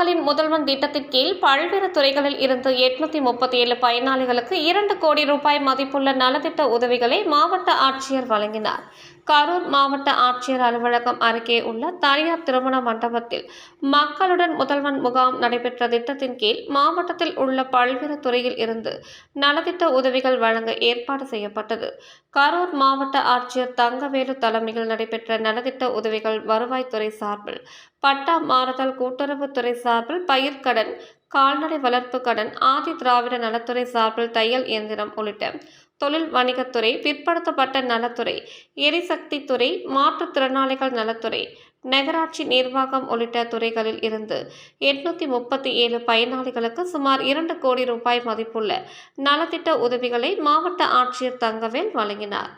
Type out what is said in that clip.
மக்களின் முதல்வன் திட்டத்தின் கீழ் பல்வேறு துறைகளில் இருந்து எட்நூத்தி முப்பத்தி ஏழு பயனாளிகளுக்கு இரண்டு கோடி ரூபாய் மதிப்புள்ள நலத்திட்ட உதவிகளை மாவட்ட ஆட்சியர் வழங்கினார். கரூர் மாவட்ட ஆட்சியர் அலுவலகம் அருகே உள்ள தனியார் திருமண மண்டபத்தில் மக்களுடன் முதல்வன் முகாம் நடைபெற்ற திட்டத்தின் கீழ் மாவட்டத்தில் உள்ள பல்வேறு துறையில் இருந்து நலத்திட்ட உதவிகள் வழங்க ஏற்பாடு செய்யப்பட்டது. கரூர் மாவட்ட ஆட்சியர் தங்கவேலு தலைமையில் நடைபெற்ற நலத்திட்ட உதவிகள் வருவாய்த்துறை சார்பில் பட்டா மாறுதல் கூட்டுறவுத்துறை சார்பில் பயிர்க்கடன் கால்நடை வளர்ப்பு கடன் ஆதி திராவிட நலத்துறை சார்பில் தையல் இயந்திரம் உள்ளிட்ட தொழில் வணிகத்துறை பிற்படுத்தப்பட்ட நலத்துறை எரிசக்தி துறை மாற்றுத்திறனாளிகள் நலத்துறை நகராட்சி நிர்வாகம் உள்ளிட்ட துறைகளில் இருந்து எட்நூத்தி முப்பத்தி ஏழு பயனாளிகளுக்கு சுமார் இரண்டு கோடி ரூபாய் மதிப்புள்ள நலத்திட்ட உதவிகளை மாவட்ட ஆட்சியர் தங்கவேல் வழங்கினார்.